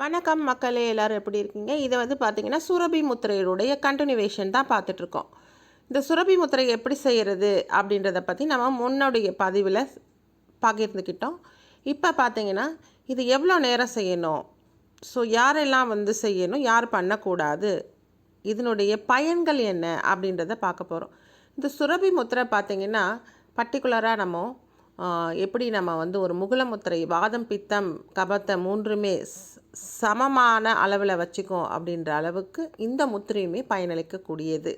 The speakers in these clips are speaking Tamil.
வணக்கம் மக்களே எல்லோரும் எப்படி இருக்கீங்க? இதை வந்து பார்த்தீங்கன்னா சுரபி முத்திரையுடைய கண்டினியூவேஷன் தான் பார்த்துட்ருக்கோம். இந்த சுரபி முத்திரை எப்படி செய்கிறது அப்படின்றத பற்றி நம்ம முன்னோடைய பதிவில் பகிர்ந்துக்கிட்டோம். இப்போ பார்த்தீங்கன்னா இது எவ்வளோ நேரம் செய்யணும்? ஸோ யாரெல்லாம் வந்து செய்யணும்? யார் பண்ணக்கூடாது? இதனுடைய பயன்கள் என்ன அப்படின்றத பார்க்க போகிறோம் இந்த சுரபி முத்திரை பார்த்திங்கன்னா பர்டிகுலராக நம்ம எப்படி நம்ம வந்து ஒரு முகுல முத்திரை வாதம் பித்தம் கபத்தை மூன்றுமே சமமான அளவில் வச்சுக்கும் அப்படின்ற அளவுக்கு இந்த முத்திரையுமே பயனளிக்கக்கூடியது.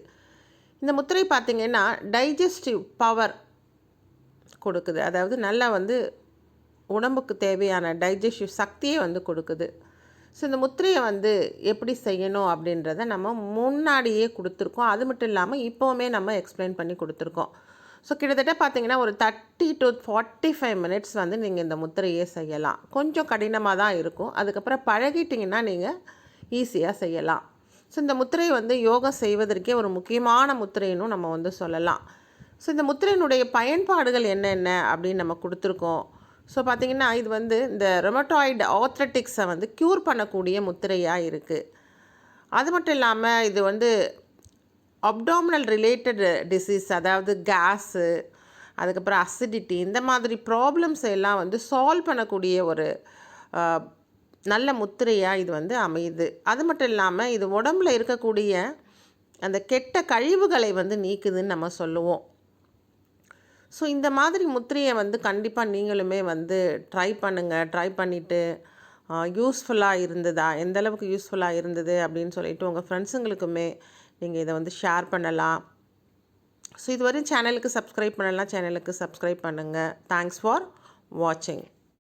இந்த முத்திரை பார்த்திங்கன்னா டைஜஸ்டிவ் பவர் கொடுக்குது. அதாவது நல்லா வந்து உடம்புக்கு தேவையான டைஜஸ்டிவ் சக்தியை வந்து கொடுக்குது. ஸோ இந்த முத்திரையை வந்து எப்படி செய்யணும் அப்படின்றத நம்ம முன்னாடியே கொடுத்துருக்கோம். அது மட்டும் இல்லாமல் இப்போவுமே நம்ம எக்ஸ்பிளைன் பண்ணி கொடுத்துருக்கோம். ஸோ கிட்டத்தட்ட பார்த்தீங்கன்னா ஒரு thirty to forty five minutes வந்து நீங்கள் இந்த முத்திரையே செய்யலாம். கொஞ்சம் கடினமாக தான் இருக்கும். அதுக்கப்புறம் பழகிட்டிங்கன்னா நீங்கள் ஈஸியாக செய்யலாம். ஸோ இந்த முத்திரை வந்து யோகா செய்வதற்கே ஒரு முக்கியமான முத்திரைன்னு நம்ம வந்து சொல்லலாம். ஸோ இந்த முத்திரையினுடைய பயன்பாடுகள் என்னென்ன அப்படின்னு நம்ம கொடுத்துருக்கோம். ஸோ பார்த்திங்கன்னா இது வந்து இந்த ரொமட்டாய்டு ஆத்ரட்டிக்ஸை வந்து க்யூர் பண்ணக்கூடிய முத்திரையாக இருக்குது அது மட்டும் இல்லாமல் இது வந்து அப்டாமினல் ரிலேட்டட் டிசீஸ் அதாவது கேஸு அதுக்கப்புறம் அசிடிட்டி இந்த மாதிரி ப்ராப்ளம்ஸ் எல்லாம் வந்து சால்வ் பண்ணக்கூடிய ஒரு நல்ல முத்திரையாக இது வந்து அமையுது. அது மட்டும் இல்லாமல் இது உடம்புல இருக்கக்கூடிய அந்த கெட்ட கழிவுகளை வந்து நீக்குதுன்னு நம்ம சொல்லுவோம். ஸோ இந்த மாதிரி முத்திரையை வந்து கண்டிப்பாக நீங்களுமே வந்து ட்ரை பண்ணுங்கள் ட்ரை பண்ணிவிட்டு யூஸ்ஃபுல்லாக இருந்ததா? எந்த அளவுக்கு யூஸ்ஃபுல்லாக இருந்தது அப்படின்னு சொல்லிட்டு உங்கள் ஃப்ரெண்ட்ஸுங்களுக்குமே நீங்கள் இதை வந்து ஷேர் பண்ணலாம். ஸோ இதுவரையும் சேனலுக்கு சப்ஸ்கிரைப் பண்ணலாம் சேனலுக்கு சப்ஸ்கிரைப் பண்ணுங்கள் தேங்க்ஸ் ஃபார் வாட்சிங்